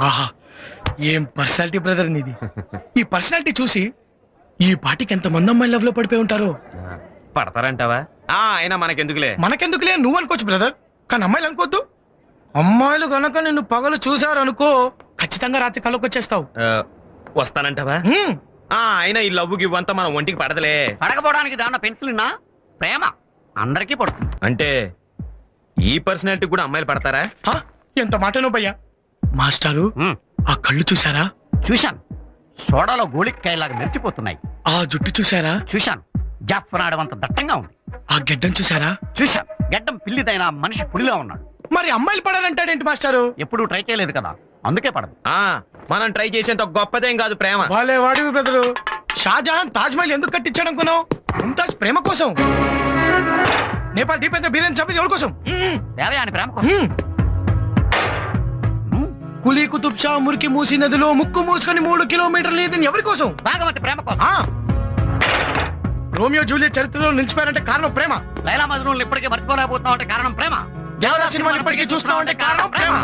ఆహా ఏం personality brother నీది? ఈ పర్సనాలిటీ చూసి ఈ పాటికి ఎంత మంది అమ్మాయి లవ్లో పడిపోయి ఉంటారో? పడతారంటావా? ఆ అయినా మనకెందుకులే? మనకెందుకులే? నువ్వు అనుకోవచ్చు బ్రదర్ కానీ అమ్మాయిలు అనుకోవద్దు. అమ్మాయిలు గనక నిన్ను పగలు చూసారు అనుకో ఖచ్చితంగా రాత్రి కళ్ళకి వచ్చేస్తావు. ఆ, వస్తానంటావా? హ్మ్. ఆ అయినా ఈ లవ్వు గివ్వంతా మన ఒంటికి పడదలే. పడకపోవడానికి దాన్న పెన్సిల్ నా ప్రేమ. అందరికీ పడుతుంది. అంటే ఈ పర్సనాలిటీ కూడా అమ్మాయిలు పడతారా? హా? ఎంత మాటనో భయ్యా. మాస్టారు ఉమ్, ఆ కళ్ళు చూసారా చూశాను. సోడాలో గోళిక్కాయలాగా మెరిచిపోతున్నాయి. ఆ జుట్టు చూసారా చూశాను. జఫ్నాడమంత దట్టంగా ఉంది. ఆ గెడ్డం చూసారా చూశాను. గడ్డం పిల్లిదైన మనిషి పులిలా ఉన్నాడు. మరి అమ్మాయిలు పడాలంటాడేంటి మాస్టారు? ఎప్పుడూ ట్రై చేయలేదు కదా. అందుకే పడదు. ఆ మనం ట్రై చేసేంత గొప్పదేం కాదు ప్రేమ. వాళ్ళే వాడివి బ్రదరు. షాజహాన్ తాజ్ మహల్ ఎందుకు కట్టించాడు అనుకున్నావు ముంతాజ్ ప్రేమ కోసం. నేపాల్ దీపేంద్ర బీరేన్ చంపేది ఎవరి కోసం. దేవయాని ప్రేమ కోసం. కులీ కుతుబ్ షా మురికి మూసి నదిలో ముక్కు మూసుకొని మూడు కిలోమీటర్లు ఇది ఎవరి కోసం? భాగవతి ప్రేమ కోసం. ఆ! రోమియో జూలియట్ చరిత్రలో నిలిచిపోయారంటే కారణం ప్రేమ. లైలా మజ్నూన్ ఇప్పటికీ మర్చిపోలేకపోతున్నావు అంటే కారణం ప్రేమ. దేవదాస్ సినిమాలు ఇప్పటికీ చూస్తున్నావు అంటే కారణం ప్రేమ.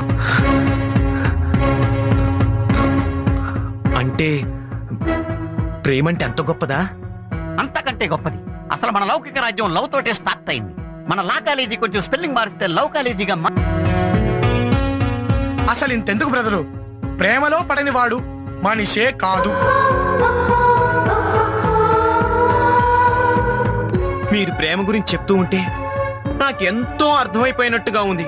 అంటే ప్రేమ అంటే ఎంత గొప్పదా? అంతకంటే గొప్పది. అసలు మన లౌకిక రాజ్యం లవ్ తోటే స్టార్ట్ అయింది. మన లా కాలేజీ కొంచెం స్పెల్లింగ్ మారిస్తే లవ్ కాలేజీగా మా- అసలు ఇంతెందుకు బ్రదరు? ప్రేమలో పడని వాడు మనిషే కాదు. మీరు ప్రేమ గురించి చెప్తూ ఉంటే నాకెంతో అర్థమైపోయినట్టుగా ఉంది.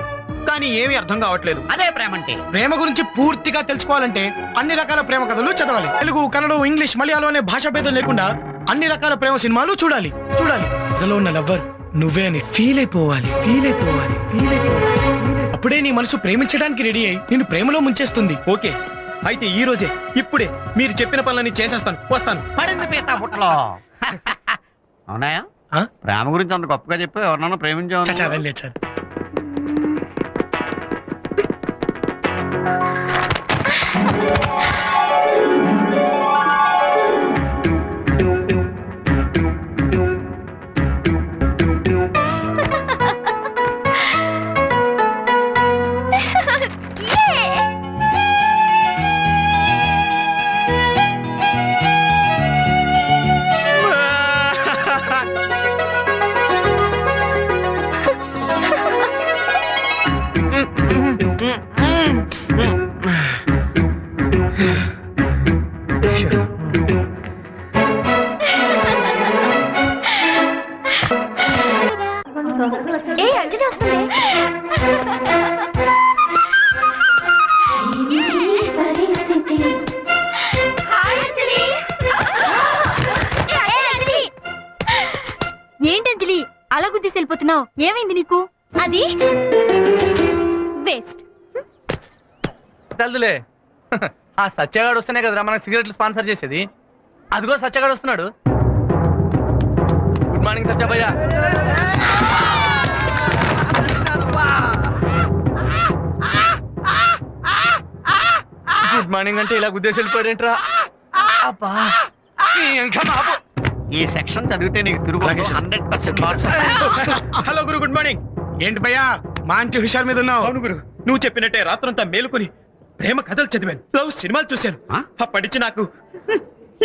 కానీ ఏమీ అర్థం కావట్లేదు. అదే ప్రేమ అంటే ప్రేమ గురించి పూర్తిగా తెలుసుకోవాలంటే అన్ని రకాల ప్రేమ కథలు చదవాలి. తెలుగు కన్నడం ఇంగ్లీష్ మలయాళం అనే భాష భేదం లేకుండా అన్ని రకాల ప్రేమ సినిమాలు చూడాలి. చూడాలి. అందులో ఉన్న లవ్వర్ నువ్వే అని ఫీల్ అయిపోవాలి. ఫీల్ అయిపోవాలి. ఫీల్ అయిపోవాలి. అప్పుడే నీ మనసు ప్రేమించడానికి రెడీ అయి నేను ప్రేమలో ముంచేస్తుంది. ఓకే. అయితే ఈ రోజే ఇప్పుడే మీరు చెప్పిన పనులన్నీ చేసేస్తాను. వస్తాను. పడింది పీత బుట్టలో. అవునాయా? ఆ? ప్రేమ గురించి అంత గొప్పగా చెప్పి చచ్చా, వెళ్ళే చాలు. ఏ అంజలి వస్తుంది హాయ్ అంజలి. ఏ అంజలి. ఏంటి అంజలి? అలా గుద్దేసి వెళ్ళిపోతున్నావు. ఏమైంది నీకు? అది వేస్ట్ తెల్దులే. ఆ సత్యగాడు వస్తేనే కదరా మనకు సిగరెట్లు స్పాన్సర్ చేసేది. అదిగో సత్యగాడు వస్తున్నాడు. గుడ్ మార్నింగ్ సత్యభయ్య గుడ్ మార్నింగ్ అంటే ఇలా గుద్దేసి వెళ్ళిపోయాడేంట్రా అబ్బా ఈ ఇంకా బాబు ఈ సెక్షన్ చదివితే నీకు తిరుగు. అలాగే sir. Hundred percent marks hello గురు గుడ్ మార్నింగ్. ఏంటి భయ్యా? మంచి హుషార్ మీద ఉన్నావు. అవును గురు. నువ్వు చెప్పినట్టే రాత్రంతా మేలుకొని ప్రేమ కథలు చదివాను. లవ్ సినిమాలు చూశాను. ఆ? అప్పటించి నాకు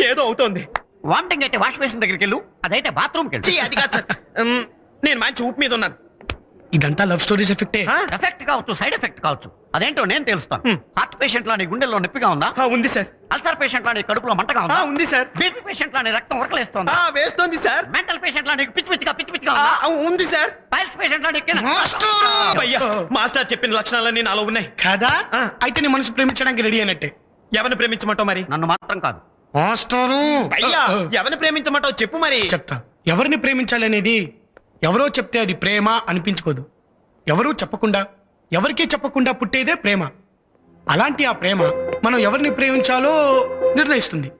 ఏదో అవుతోంది. వామిటింగ్ అయితే వాష్ బేసిన్ దగ్గరికి వెళ్ళు అదైతే బాత్రూమ్కి వెళ్ళు అది కాదు సార్. నేను మంచి ఊపు మీద ఉన్నాను. ఇదంతా లవ్ స్టోరీస్ ఎఫెక్టే? ఎఫెక్ట్ కావచ్చు సైడ్ ఎఫెక్ట్ కావచ్చు. అదేంటో నేను తెలుస్తాను. హార్ట్ పేషెంట్ లాని గుండెల్లో నొప్పిగా ఉందా? ఉంది సార్. అల్సర్ పేషెంట్ లాని కడుపులో మంటగా ఉందా? ఉంది సార్. బీపీ పేషెంట్ లాని రక్తం ఉరకలేస్తోందా? వేస్తోంది సార్. మెంటల్ పేషెంట్ లాని పిచ్చి పిచ్చిగా పిచ్చి పిచ్చిగా ఉందా? సార్. పైల్స్ పేషెంట్ లాని అయ్యా మాస్టర్ చెప్పిన లక్షణాలన్నీ నాలో ఉన్నాయి. కదా. అయితే నీ మనసు ప్రేమించడానికి రెడీ అయినట్టే. ఎవరిని ప్రేమించమంటావు మరి? నన్ను మాత్రం కాదు. మాస్టరు! అయ్యా ఎవరిని ప్రేమించమంటావు చెప్పు మరి. చెప్తా. ఎవరిని ప్రేమించాలి అనేది ఎవరో చెప్తే అది ప్రేమ అనిపించుకోదు. ఎవరూ చెప్పకుండా ఎవరికీ చెప్పకుండా పుట్టేదే ప్రేమ. అలాంటి ఆ ప్రేమ మనం ఎవరిని ప్రేమించాలో నిర్ణయిస్తుంది.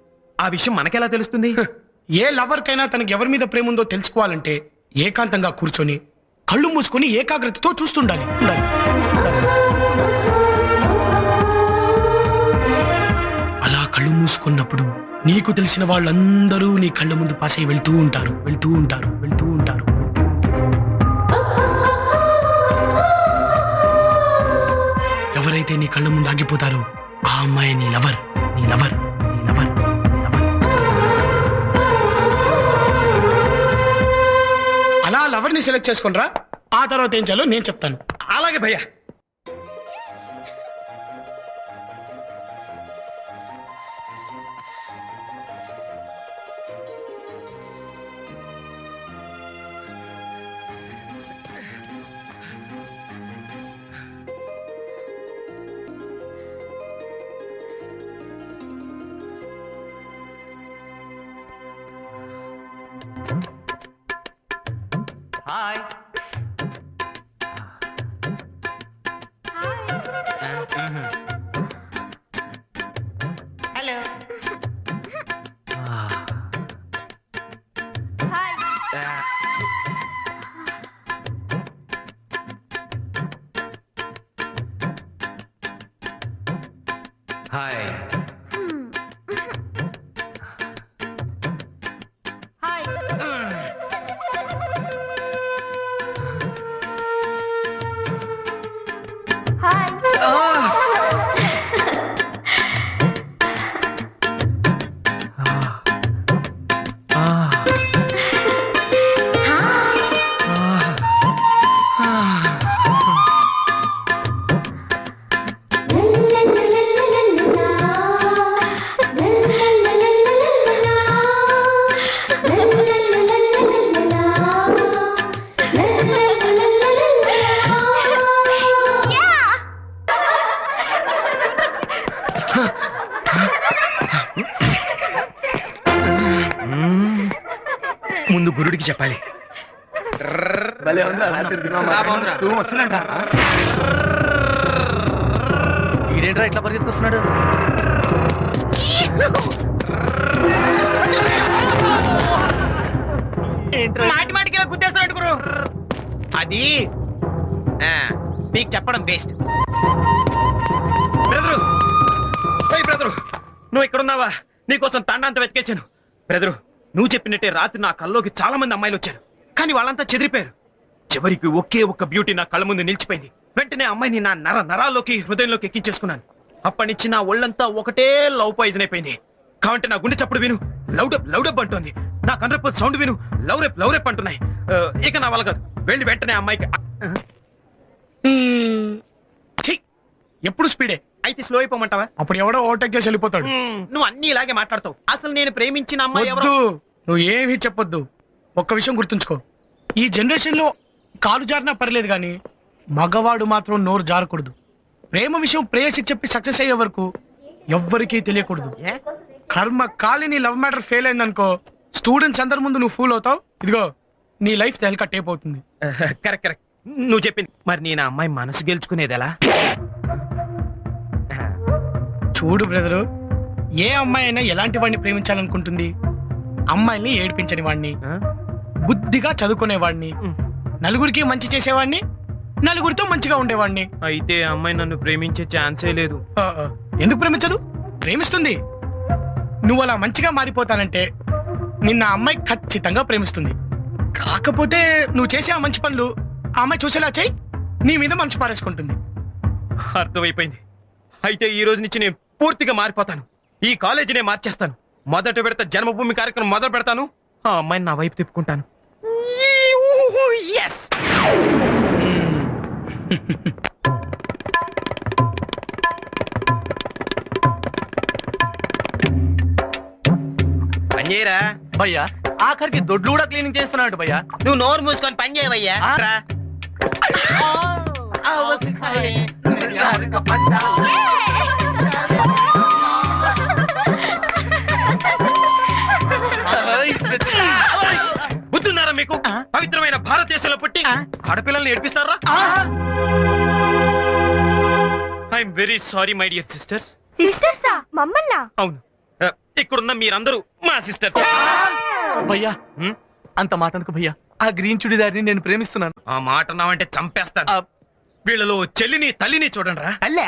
ఆ విషయం మనకెలా తెలుస్తుంది? ఏ లవర్కైనా తనకి ఎవరి మీద ప్రేమ ఉందో తెలుసుకోవాలంటే ఏకాంతంగా కూర్చొని కళ్ళు మూసుకొని ఏకాగ్రతతో చూస్తుండాలి. అలా కళ్ళు మూసుకున్నప్పుడు నీకు తెలిసిన వాళ్ళందరూ నీ కళ్ళ ముందు పాసై వెళ్తూ ఉంటారు వెళ్తూ ఉంటారు వెళ్తూ ఉంటారు. ఎవరైతే నీ కళ్ళ ముందు ఆగిపోతారో. ఆ అమ్మాయి నీ లవర్ నీ లవర్ నీ లవర్ అలా లవర్ని సెలెక్ట్ చేసుకుని ఆ తర్వాత ఏం చేయాలో నేను చెప్తాను. అలాగే భయ్యా. Hi. Hi. Uh-huh. Hello. Ah. Hi. Hi. చెప్పాలి. ఈడేంట్రా ఇట్లా పరిగెత్తుకొస్తున్నాడు? మాటి మాటికి ఇలా గుద్దేస్తాడు గురు. అది? ఆ, మీకు చెప్పడం బెస్ట్. బ్రదరు! బ్రదరు! నువ్వు ఇక్కడున్నావా? నీకోసం తండాంత వెతికేశాను. బ్రదరు! నువ్వు చెప్పినట్టే రాత్రి నా కల్లోకి చాలా మంది అమ్మాయిలు వచ్చారు. కానీ వాళ్ళంతా చెదిరిపోయారు. చివరికి ఒకే ఒక్క బ్యూటీ నా కళ్ళ ముందు నిలిచిపోయింది. వెంటనే అమ్మాయిని నా నర నరాల్లోకి హృదయంలోకి ఎక్కించేసుకున్నాను. అప్పటి నుంచి నా ఒళ్ళంతా ఒకటే లవ్ పాయిజన్ అయిపోయింది. కావంటే నా గుండె చప్పుడు విను. లౌడప్ లౌడప్ అంటోంది. నా కండ్రపు సౌండ్ విను. లవ్ రేప్ లవ్ రేప్ అంటున్నాయి. ఇక నా వల్ల కాదు. వెళ్ళి వెంటనే అమ్మాయికి! ఎప్పుడు స్పీడే అయితే స్లో అయిపోమంటావా? అప్పుడు ఎవడో ఓవర్టేక్ చేసి వెళ్ళిపోతాడు. నువ్వు అన్ని ఇలాగే మాట్లాడతావు. అసలు నేను ప్రేమించిన అమ్మాయి ఎవరు నువ్వు ఏమీ చెప్పొద్దు. ఒక్క విషయం గుర్తుంచుకో. ఈ జనరేషన్లో కాలు జారినా పర్లేదు కానీ మగవాడు మాత్రం నోరు జారకూడదు. ప్రేమ విషయం ప్రేయసికి చెప్పి సక్సెస్ అయ్యే వరకు ఎవ్వరికీ తెలియకూడదు? కర్మ కాలిని లవ్ మ్యాటర్ ఫెయిల్ అయిందనుకో స్టూడెంట్స్ అందరి ముందు నువ్వు ఫూల్ అవుతావు. ఇదిగో నీ లైఫ్ తెల్ కట్ అయిపోతుంది. Correct correct. నువ్వు చెప్పింది. మరి నేను అమ్మాయి మనసు గెలుచుకునేది ఎలా? చూడు బ్రదరు ఏ అమ్మాయి అయినా ఎలాంటి వాడిని ప్రేమించాలనుకుంటుంది? అమ్మాయిల్ని ఏడిపించని వాడిని? బుద్ధిగా చదువుకునేవాడిని. నలుగురికి మంచి చేసేవాడిని నలుగురితో మంచిగా ఉండేవాడిని అయితే అమ్మాయి నన్ను ప్రేమించే ఛాన్సే లేదు. ఎందుకు ప్రేమించదు? ప్రేమిస్తుంది. నువ్వు అలా మంచిగా మారిపోతానంటే నిన్న అమ్మాయి ఖచ్చితంగా ప్రేమిస్తుంది. కాకపోతే నువ్వు చేసే ఆ మంచి పనులు ఆ అమ్మాయి చూసేలా చేయి నీ మీద మనసు పారేసుకుంటుంది. అర్థమైపోయింది. అయితే ఈ రోజు నుంచి నేను పూర్తిగా మారిపోతాను. ఈ కాలేజీనే మార్చేస్తాను. మొదట విడత జన్మభూమి కార్యక్రమం మొదలు పెడతాను. ఆ అమ్మాయిని నా వైపు తిప్పుకుంటాను. ఎస్ పని చేయరా భయ్యా ఆఖరికి దొడ్లు కూడా క్లీనింగ్ చేస్తున్నాడు భయ్యా. నువ్వు నోరు మూసుకొని పని చేయవయ్యా. ఆ? ఆడపిల్లల్ని ఏడిపిస్తారా? I'm very sorry my dear sisters సిస్టర్సా మమ్మల్నా? అవును. ఇక్కడున్న మీరందరూ మా సిస్టర్స్ భయ్యా అంత మాట అనుకో భయ్యా. ఆ గ్రీన్ చుడిదారిని నేను ప్రేమిస్తున్నాను. ఆ మాట నావంటే చంపేస్తాను. ఆ. వీళ్ళలో చెల్లిని తల్లిని చూడండి రా తల్లే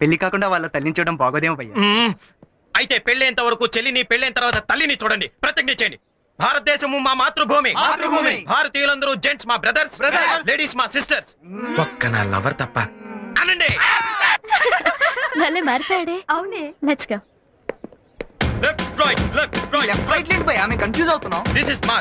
పెళ్ళి కాకుండా వాళ్ళ తల్లిని చూడడం బాగోదేమో భయ్య. అయితే పెళ్ళైనంత వరకు చెల్లిని పెళ్ళైన తర్వాత తల్లిని చూడండి. ప్రతిజ్ఞ చేయండి. భారతదేశము మా మాతృభూమి. మాతృభూమి. భారతీయులందరూ జెంట్స్ మా బ్రదర్స్ Brothers. లేడీస్ మా సిస్టర్స్ ఒక్క నా లవర్ తప్ప అనండి. భలే మారిపోయాడే? అవునే. Let's go left right left right left right confuse అవుతున్నాం దిస్ ఇస్ మార్క్